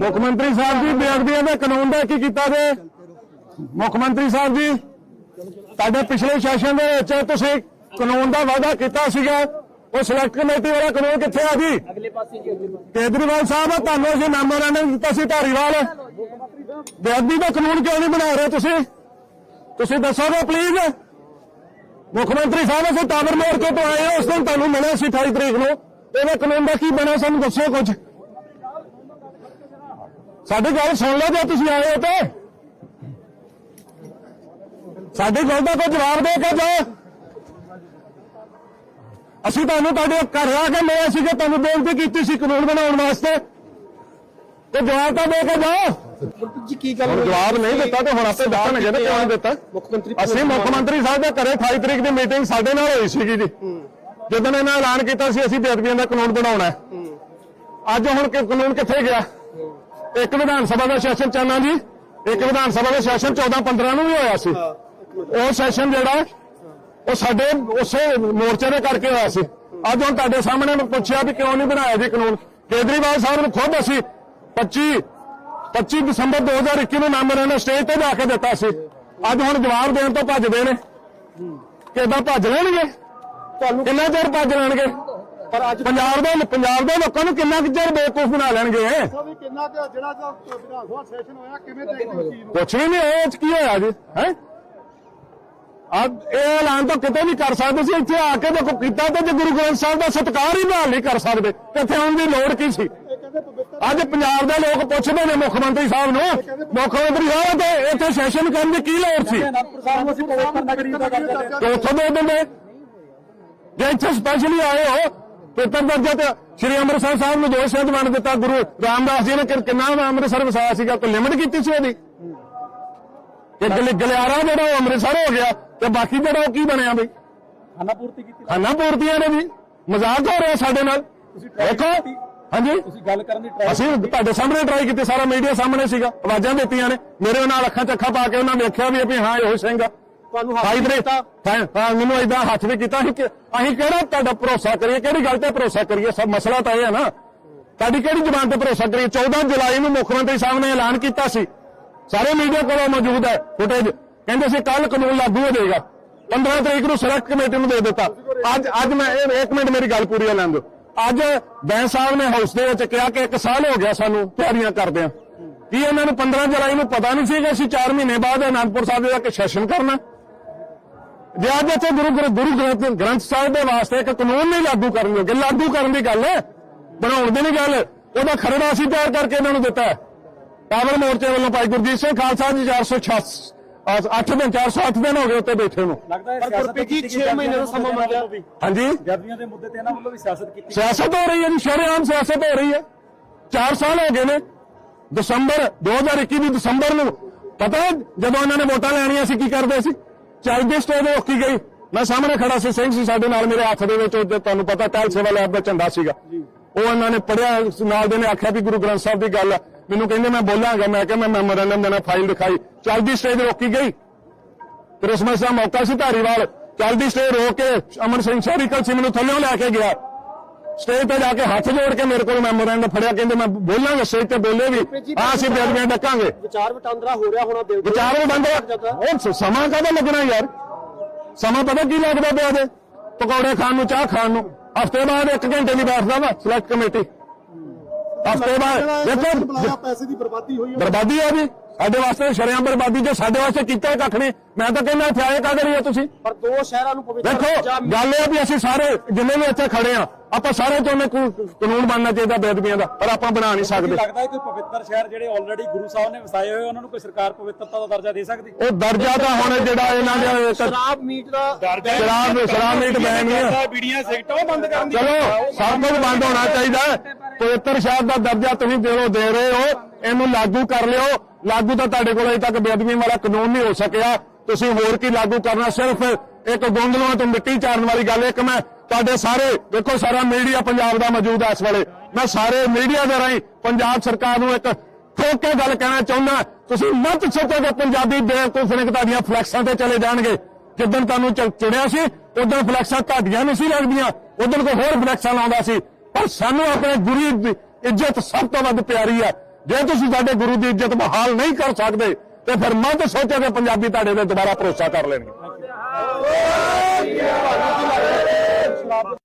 ਮੁੱਖ ਮੰਤਰੀ ਸਾਹਿਬ ਜੀ, ਬੇਅਦਬੀਆਂ ਦੇ ਕਾਨੂੰਨ ਦਾ ਕੀ ਕੀਤਾ ਜੇ? ਮੁੱਖ ਮੰਤਰੀ ਸਾਹਿਬ ਜੀ, ਤੁਹਾਡੇ ਪਿਛਲੇ ਸੈਸ਼ਨ ਦੇ ਵਿੱਚ ਤੁਸੀਂ ਕਾਨੂੰਨ ਦਾ ਵਾਅਦਾ ਕੀਤਾ ਸੀਗਾ। ਉਹ ਸਿਲੈਕਟ ਕਮੇਟੀ ਵਾਲਾ ਕਾਨੂੰਨ ਕਿੱਥੇ ਆ ਜੀ? ਅਗਲੇ ਪਾਸੇ ਜੀ ਕੇਜਰੀਵਾਲ ਸਾਹਿਬ, ਤੁਹਾਨੂੰ ਅਸੀਂ ਮੈਮੋਰੈਂਡਮ ਦਿੱਤਾ ਸੀ ਧਾਰੀਵਾਲ। ਬੇਅਦਬੀ ਦਾ ਕਾਨੂੰਨ ਕਿਉਂ ਨਹੀਂ ਬਣਾ ਰਹੇ ਤੁਸੀਂ? ਤੁਸੀਂ ਦੱਸੋਗੇ ਪਲੀਜ਼ ਮੁੱਖ ਮੰਤਰੀ ਸਾਹਿਬ, ਅਸੀਂ ਟਾਵਰ ਮੋਰਚੇ ਤੋਂ ਆਏ ਹਾਂ, ਉਸ ਦਿਨ ਤੁਹਾਨੂੰ ਮਿਲਿਆ ਸੀ 28 ਤਰੀਕ ਨੂੰ। ਇਹਦਾ ਕਾਨੂੰਨ ਦਾ ਕੀ ਬਣਿਆ, ਸਾਨੂੰ ਦੱਸੋ ਕੁਝ। ਸਾਡੀ ਗੱਲ ਸੁਣ ਲਓ ਜੇ ਤੁਸੀਂ ਆਏ ਹੋ ਤੇ। ਸਾਡੀ ਗੱਲ ਦਾ ਕੋਈ ਜਵਾਬ ਦੇ ਕੇ ਜਾਓ। ਅਸੀਂ ਤੁਹਾਨੂੰ ਤੁਹਾਡੇ ਘਰ ਆ ਕੇ ਮਿਲੇ ਸੀ ਕਿ ਤੁਹਾਨੂੰ ਬੇਨਤੀ ਕੀਤੀ ਸੀ ਕਾਨੂੰਨ ਬਣਾਉਣ ਵਾਸਤੇ। ਤੇ ਜਵਾਬ ਤਾਂ ਦੇ ਕੇ ਜਾਓ। ਜੀ ਕੀ ਗੱਲ ਹੁਣ ਜਵਾਬ ਨਹੀਂ ਦਿੱਤਾ ਤੇ ਹੁਣ ਆਪੇ ਦੱਸਣਗੇ ਤੇ ਕਿਉਂ ਦਿੱਤਾ। ਮੁੱਖ ਮੰਤਰੀ ਅਸੀਂ ਮੁੱਖ ਮੰਤਰੀ ਸਾਹਿਬ ਦੇ ਘਰੇ 28 ਤਰੀਕ ਦੀ ਮੀਟਿੰਗ ਸਾਡੇ ਨਾਲ ਹੋਈ ਸੀਗੀ ਜੀ। ਜਦੋਂ ਇਹਨਾਂ ਐਲਾਨ ਕੀਤਾ ਸੀ ਅਸੀਂ ਬੇਅਦਬੀਆਂ ਦਾ ਕਾਨੂੰਨ ਬਣਾਉਣਾ ਹੈ। ਅੱਜ ਹੁਣ ਕਿ ਕਾਨੂੰਨ ਕਿੱਥੇ ਗਿਆ? ਇੱਕ ਵਿਧਾਨ ਸਭਾ ਦਾ ਸੈਸ਼ਨ ਚੱਲਣਾ ਜੀ? ਇੱਕ ਵਿਧਾਨ ਸਭਾ ਦਾ ਸੈਸ਼ਨ 14 15 ਨੂੰ ਵੀ ਹੋਇਆ ਸੀ। ਉਹ ਸੈਸ਼ਨ ਜਿਹੜਾ ਉਹ ਸਾਡੇ ਉਸੇ ਮੋਰਚੇ ਦੇ ਕਰਕੇ ਹੋਇਆ ਸੀ। ਅੱਜ ਹੁਣ ਤੁਹਾਡੇ ਸਾਹਮਣੇ ਮੈਂ ਪੁੱਛਿਆ ਵੀ ਕਿਉਂ ਨਹੀਂ ਬਣਾਇਆ ਜੀ ਕਾਨੂੰਨ? ਕੇਜਰੀਵਾਲ ਸਾਹਿਬ ਨੂੰ ਖੁਦ ਅਸੀਂ 25 25 ਦਸੰਬਰ 2021 ਨੂੰ ਮੈਮੋਰੈਂਡਮ ਸਟੇਜ ਤੇ ਜਾ ਕੇ ਦਿੱਤਾ ਸੀ। ਅੱਜ ਹੁਣ ਜਵਾਬ ਦੇਣ ਤੋਂ ਭੱਜਦੇ ਨੇ। ਕਿਦਾਂ ਭੱਜ ਲੈਣਗੇ? ਤੁਹਾਨੂੰ ਕਿੰਨਾ ਚਿਰ ਭੱਜ ਲੈਣਗੇ? ਪਰ ਅੱਜ ਪੰਜਾਬ ਦੇ ਪੰਜਾਬ ਦੇ ਲੋਕਾਂ ਨੂੰ ਕਿੰਨਾ ਕੁ ਚਿਰ ਬੇਵਕੂਫ ਬਣਾ ਲੈਣਗੇ? ਵੀ ਕਿੰਨਾ ਕੁ ਜਿਹੜਾ ਜੋ ਵਿਧਾਨ ਸਭਾ ਸੈਸ਼ਨ ਹੋਇਆ ਕਿਵੇਂ ਦੇਖਦੇ ਹੋ ਇਸ ਚੀਜ਼ ਨੂੰ? ਕੁਛ ਵੀ ਨਹੀਂ ਇਹ ਚ ਕੀ ਹੋਇਆ ਜੀ? ਹੈ? ਅੱਜ ਇਹ ਐਲਾਨ ਤਾਂ ਕਿਤੇ ਵੀ ਕਰ ਸਕਦੇ ਸੀ ਇੱਥੇ ਆ ਕੇ ਦੇਖੋ ਕੀਤਾ ਤੇ ਜੇ ਗੁਰੂ ਗ੍ਰੰਥ ਸਾਹਿਬ ਦਾ ਸਤਿਕਾਰ ਹੀ ਬਹਾਲ ਨਹੀਂ ਕਰ ਸਕਦੇ ਤੇ ਇੱਥੇ ਆਉਣ ਦੀ ਲੋੜ ਕੀ ਸੀ? ਇਹ ਕਹਿੰਦੇ ਪਵਿੱਤਰ ਅੱਜ ਪੰਜਾਬ ਦੇ ਲੋਕ ਪੁੱਛਦੇ ਨੇ ਮੁੱਖ ਮੰਤਰੀ ਸਾਹਿਬ ਨੂੰ ਮੁੱਖ ਮੰਤਰੀ ਸਾਹਿਬ ਤੇ ਇੱਥੇ ਸੈਸ਼ਨ ਕਰਨ ਦੀ ਕੀ ਲੋੜ ਸੀ? ਅਨੰਦਪੁਰ ਸਾਹਿਬ ਨੂੰ ਅਸੀਂ ਪਵਿੱਤਰ ਨਗਰੀ ਦਾ ਗੱਲ ਕਰਦੇ ਹਾਂ ਤੇ ਉੱਥੋਂ ਦੇ ਦਿੰਦੇ ਜੇ ਇੱਥੇ ਸਪੈਸ਼ਲੀ ਆਏ ਹੋ ਪੇਪਰ ਦਰਜਾ ਤੇ ਸ਼੍ਰੀ ਅੰਮ੍ਰਿਤਸਰ ਸਾਹਿਬ ਨੂੰ ਦੋ ਸ਼ਬਦ ਵੰਡ ਦਿੱਤਾ ਗੁਰੂ ਰਾਮਦਾਸ ਜੀ ਨੇ ਕਿੰਨਾ ਅੰਮ੍ਰਿਤਸਰ ਵਸਾਇਆ ਸੀਗਾ ਕੋਈ ਲਿਮਟ ਕੀਤੀ ਸੀ ਉਹਦੀ? ਕਿ ਗਲ- ਗਲਿਆਰਾ ਜਿਹੜਾ ਅੰਮ੍ਰਿਤਸਰ ਹੋ ਗਿਆ ਤੇ ਬਾਕੀ ਜਿਹੜਾ ਉਹ ਕੀ ਬਣਿਆ ਬਈ? ਖਾਨਾ ਪੂਰਤੀ ਕੀਤੀ। ਖਾਨਾ ਪੂਰਤੀਆਂ ਨੇ ਵੀ। ਮਜ਼ਾਕ ਹੋ ਰਿਹਾ ਸਾਡੇ ਨਾਲ। ਦੇਖੋ। ਹਾਂਜੀ। ਤੁਸੀਂ ਗੱਲ ਕਰਨ ਦੀ ਟਰਾਈ ਅਸੀਂ ਤੁਹਾਡੇ ਸਾਹਮਣੇ ਟਰਾਈ ਕੀਤੀ ਸਾਰਾ ਮੀਡੀਆ ਸਾਹਮਣੇ ਸੀਗਾ। ਆਵਾਜ਼ਾਂ ਦਿੱਤੀਆਂ ਨੇ। ਮੇਰੇ ਨਾਲ ਅੱਖਾਂ ਚ ਅੱਖਾਂ ਪਾ ਕੇ ਉਹਨਾਂ ਵੇਖਿਆ ਵੀ ਵੀ ਹਾਂ ਇਹੋ ਸਿੰਘ ਆ। ਤੁਹਾਨੂੰ ਹਾਈ ਤਰੀਕ ਹਾਂ ਹਾਂ, ਮੈਨੂੰ ਇਦਾਂ ਹੱਥ ਵੀ ਕੀਤਾ ਸੀ ਕਿ ਅਸੀਂ ਕਿਹੜਾ ਤੁਹਾਡਾ ਭਰੋਸਾ ਕਰੀਏ ਕਿਹੜੀ ਗੱਲ ਤੇ ਭਰੋਸਾ ਕਰੀਏ? ਸਭ ਮਸਲਾ ਤਾਂ ਇਹ ਹੈ ਨਾ। ਤੁਹਾਡੀ ਕਿਹੜੀ ਜ਼ਬਾਨ ਤੇ ਭਰੋਸਾ ਕਰੀਏ? 14 ਜੁਲਾਈ ਨੂੰ ਮੁੱਖ ਮੰਤਰੀ ਸਾਹਿਬ ਨੇ ਐਲਾਨ ਕੀਤਾ ਸੀ। ਸਾਰੇ ਮੀਡੀਆ ਕੋਲ ਮੌਜੂਦ ਹੈ ਫੁਟੇਜ। ਕਹਿੰਦੇ ਸੀ ਕੱਲ ਕਾਨੂੰਨ ਲਾਗੂ ਹੋ ਜਾਏਗਾ। 15 ਤਰੀਕ ਨੂੰ ਸਿਲੈਕਟ ਕਮੇਟੀ ਨੂੰ ਦੇ ਦਿੱਤਾ। ਅੱਜ ਅੱਜ ਮੈਂ ਇਹ- ਇੱਕ ਮਿੰਟ ਮੇਰੀ ਗੱਲ ਪੂਰੀ ਲੈਣ ਦਿਓ। ਅੱਜ ਬੈਂਸ ਸਾਹਿਬ ਨੇ ਹਾਊਸ ਦੇ ਵਿੱਚ ਕਿਹਾ ਕਿ ਇੱਕ ਸਾਲ ਹੋ ਗਿਆ ਸਾਨੂੰ ਤਿਆਰੀਆਂ ਕਰਦੇ ਆ ਕੀ ਇਹਨਾਂ ਨੂੰ 15 ਜੁਲਾਈ ਨੂੰ ਪਤਾ ਨਹੀਂ ਸੀ ਕਿ ਅਸੀਂ 4 ਮਹੀਨੇ ਬਾਅਦ ਅਨੰਦਪੁਰ ਸਾਹਿਬ ਦੇ ਜਾ ਕੇ ਸੈਸ਼ਨ ਕਰਨਾ? ਜੇ ਅੱਜ ਇੱਥੇ ਗੁਰੂ ਗੁਰੂ ਗੁਰੂ ਗ੍ਰੰਥ ਗ੍ਰੰਥ ਸਾਹਿਬ ਦੇ ਵਾਸਤੇ ਇੱਕ ਕਾਨੂੰਨ ਨਹੀਂ ਲਾਗੂ ਕਰਨ ਲੱਗੇ ਲਾਗੂ ਕਰਨ ਦੀ ਗੱਲ ਹੈ ਬਣਾਉਣ ਦੀ ਨਹੀਂ ਗੱਲ ਉਹਦਾ ਖਰੜਾ ਅਸੀਂ ਤਿਆਰ ਕਰਕੇ ਇਹਨਾਂ ਨੂੰ ਦਿੱਤਾ। ਹੈ ਪਾਵਰ ਮੋਰਚੇ ਵੱਲੋਂ ਭਾਈ ਗੁਰਜੀਤ ਸਿੰਘ ਖਾਲਸਾ ਜੀ 406 8 ਦਿਨ 408 ਦਿਨ ਹੋ ਗਏ ਉੱਤੇ ਬੈਠੇ ਨੂੰ। ਲੱਗਦਾ ਹੈ ਪਰ ਸਿਆਸਤ ਗੁਰਪ੍ਰੀਤ ਕੀਤੀ ਜੀ ਛੇ ਮਹੀਨੇ ਦਾ ਸਮਾਂ ਮੰਗਿਆ। ਹਾਂਜੀ ਜਦਵੀਆਂ ਦੇ ਮੁੱਦੇ ਤੇ ਇਹਨਾਂ ਵੱਲੋਂ ਵੀ ਸਿਆਸਤ ਕੀਤੀ ਸਿਆਸਤ ਹੋ ਰਹੀ ਹੈ ਜੀ ਸ਼ਰੇਆਮ ਸਿਆਸਤ ਹੋ ਰਹੀ ਹੈ। 4 ਸਾਲ ਹੋ ਗਏ ਨੇ ਦਸੰਬਰ 2021 ਦੀ ਦਸੰਬਰ ਨੂੰ। ਪਤਾ ਹੈ ਜਦੋਂ ਇਹਨਾਂ ਨੇ ਵੋਟਾਂ ਲੈਣੀਆਂ ਸੀ ਕੀ ਕਰਦੇ ਸੀ? ਚਾਈਦੇ ਸਟੇਜ ਰੋਕੀ ਗਈ। ਮੈਂ ਸਾਹਮਣੇ ਖੜਾ ਸੀ, ਸਿੰਘ ਸੀ ਸਾਡੇ ਨਾਲ ਮੇਰੇ ਹੱਥ ਦੇ ਵਿੱਚ, ਉਹ ਤੁਹਾਨੂੰ ਪਤਾ ਕਾਲ ਸੇਵਾ ਲੈਬ ਦਾ ਝੰਡਾ ਸੀਗਾ। ਉਹ ਇਹਨਾਂ ਨੇ ਪੜਿਆ ਨਾਲ ਦੇ ਨੇ ਆਖਿਆ ਵੀ ਗੁਰੂ ਗ੍ਰੰਥ ਸਾਹਿਬ ਦੀ ਗੱਲ ਆ। ਮੈਨੂੰ ਕਹਿੰਦੇ, ਮੈਂ ਬੋਲਾਂਗਾ। ਮੈਂ ਕਿਹਾ, ਮੈਂ ਮੈਮੋਰੈਂਡਮ ਦੇਣਾ ਫਾਈਲ ਦਿਖਾਈ। ਚੱਲਦੀ ਸਟੇਜ ਰੋਕੀ ਗਈ। ਕ੍ਰਿਸਮਸ ਦਾ ਮੌਕਾ ਸੀ ਧਾਰੀਵਾਲ। ਚੱਲਦੀ ਸਟੇਜ ਰੋਕ ਕੇ ਅਮਨ ਸਿੰਘ ਸੈਰੀਕਲ ਸੀ, ਮੈਨੂੰ ਥੱਲੇੋਂ ਲੈ ਕੇ ਗਿਆ। ਸਟੇਜ ਤੇ ਜਾ ਕੇ ਹੱਥ ਜੋੜ ਕੇ ਮੇਰੇ ਕੋਲ ਮੈਮੋਰੈਂਡਮ ਫੜਿਆ ਕਹਿੰਦੇ ਮੈਂ ਬੋਲਾਂਗਾ ਸਟੇਜ ਤੇ ਬੋਲੇ ਵੀ ਹਾਂ ਅਸੀਂ ਬੇਦਬੀਆਂ ਡੱਕਾਂਗੇ ਵਿਚਾਰ ਵਟਾਂਦਰਾ ਹੋ ਰਿਹਾ ਹੋਣਾ ਦਿਲ ਵਿਚਾਰ ਵੀ ਬੰਦ ਉਹ ਸਮਾਂ ਕਾਹਦਾ ਲੱਗਣਾ ਯਾਰ? ਸਮਾਂ ਪਤਾ ਕੀ ਲੱਗਦਾ ਪਿਆ ਦੇ ਪਕੌੜੇ ਖਾਣ ਨੂੰ ਚਾਹ ਖਾਣ ਨੂੰ। ਹਫ਼ਤੇ ਬਾਅਦ 1 ਘੰਟੇ ਨਹੀਂ ਬੈਠਦਾ ਵਾ ਸਿਲੈਕਟ ਕਮੇਟੀ ਹਫ਼ਤੇ ਬਾਅਦ ਦੇਖੋ ਪੈਸੇ ਦੀ ਬਰਬਾਦੀ ਹੋਈ ਹੈ ਬਰਬਾਦੀ ਆ ਜੀ। ਸਾਡੇ ਵਾਸਤੇ ਸ਼ਰਿਆਮ ਬਰਬਾਦੀ ਜੇ ਸਾਡੇ ਵਾਸਤੇ ਕੀਤਾ ਕੱਖ ਨਹੀਂ ਮੈਂ ਤਾਂ ਕਹਿੰਦਾ ਇੱਥੇ ਆਏ ਕਾਹਦੇ ਲਈ ਆ ਤੁਸੀਂ? ਪਰ ਦੋ ਸ਼ਹਿਰਾਂ ਨੂੰ ਪਵਿੱਤਰ ਦੇਖੋ ਗੱਲ ਇਹ ਆ ਵੀ ਅਸੀਂ ਸਾਰੇ ਜਿੰਨੇ ਵੀ ਇੱਥੇ ਖੜੇ ਆ ਆਪਾਂ ਸਾਰੇ ਚਾਹੁੰਦੇ ਕੋ ਕਾਨੂੰਨ ਬਣਨਾ ਚਾਹੀਦਾ ਬੇਦਬੀਆਂ ਦਾ ਪਰ ਆਪਾਂ ਬਣਾ ਨਹੀਂ ਸਕਦੇ। ਲੱਗਦਾ ਹੈ ਕੋਈ ਪਵਿੱਤਰ ਸ਼ਹਿਰ ਜਿਹੜੇ ਆਲਰੇਡੀ ਗੁਰੂ ਸਾਹਿਬ ਨੇ ਵਸਾਏ ਹੋਏ ਉਹਨਾਂ ਨੂੰ ਕੋਈ ਸਰਕਾਰ ਪਵਿੱਤਰਤਾ ਦਾ ਦਰਜਾ ਦੇ ਸਕਦੀ? ਉਹ ਦਰਜਾ ਤਾਂ ਹੁਣ ਜਿਹੜਾ ਇਹਨਾਂ ਦੇ ਸ਼ਰਾਬ ਮੀਟ ਦਾ ਸ਼ਰਾਬ ਸ਼ਰਾਬ ਮੀਟ ਬੈਨ ਨਹੀਂ ਹੈ ਬੀੜੀਆਂ ਸਿਗਟਾਂ ਉਹ ਬੰਦ ਕਰਨ ਚਲੋ ਸਭ ਕੁਝ ਬੰਦ ਹੋਣਾ ਚਾਹੀਦਾ। ਹੈ। ਪਵਿੱਤਰ ਸ਼ਹਿਰ ਦਾ ਦਰਜਾ ਤੁਸੀਂ ਦਿਲੋਂ ਦੇ ਰਹੇ ਹੋ। ਇਹਨੂੰ ਲਾਗੂ ਕਰ ਲਿਓ। ਲਾਗੂ ਤਾਂ ਤੁਹਾਡੇ ਕੋਲ ਅਜੇ ਤੱਕ ਬੇਅਦਬੀ ਵਾਲਾ ਕਾਨੂੰਨ ਨਹੀਂ ਹੋ ਸਕਿਆ। ਤੁਸੀਂ ਹੋਰ ਕੀ ਲਾਗੂ ਕਰਨਾ? ਸਿਰਫ ਇੱਕ ਗੋਂਦਲਾਂ ਤੋਂ ਮਿੱਟੀ ਚਾਰਨ ਵਾਲੀ ਗੱਲ ਇੱਕ ਮੈਂ ਤੁਹਾਡੇ ਸਾਰੇ, ਦੇਖੋ ਸਾਰਾ ਮੀਡੀਆ ਪੰਜਾਬ ਦਾ ਮੌਜੂਦ ਹੈ ਇਸ ਵੇਲੇ। ਮੈਂ ਸਾਰੇ ਮੀਡੀਆ ਦੇ ਰਾਹੀਂ ਪੰਜਾਬ ਸਰਕਾਰ ਨੂੰ ਇੱਕ ਠੋਕ ਕੇ ਗੱਲ ਕਹਿਣਾ ਚਾਹੁੰਦਾ। ਤੁਸੀਂ ਮਤ ਸੋਚੋ ਪੰਜਾਬੀ ਬੇਵਕੂਫ ਤੁਹਾਡੀਆਂ ਫਲੈਕਸਾਂ ਤੇ ਚਲੇ ਜਾਣਗੇ। ਜਿੱਦਣ ਤੁਹਾਨੂੰ ਚ- ਸੀ, ਉਦੋਂ ਫਲੈਕਸਾਂ ਤੁਹਾਡੀਆਂ ਨਹੀਂ ਸੀ ਲੱਗਦੀਆਂ। ਉਦੋਂ ਕੋਈ ਹੋਰ ਫਲੈਕਸਾਂ ਲਾਉਂਦਾ ਸੀ। ਪਰ ਸਾਨੂੰ ਆਪਣੇ ਗੁਰੂ ਦੀ ਇੱਜ਼ਤ ਸਭ ਤੋਂ ਵੱਧ ਪਿਆਰੀ ਹੈ ਜੇ ਤੁਸੀਂ ਸਾਡੇ ਗੁਰੂ ਦੀ ਇੱਜ਼ਤ ਬਹਾਲ ਨਹੀਂ ਕਰ ਸਕਦੇ, ਤੇ ਫਿਰ ਮੈਂ ਤਾਂ ਸੋਚਿਆ ਕਿ ਪੰਜਾਬੀ ਤੁਹਾਡੇ ਤੇ ਦੁਬਾਰਾ ਭਰੋਸਾ ਕਰ ਲੈਣਗੇ। problem.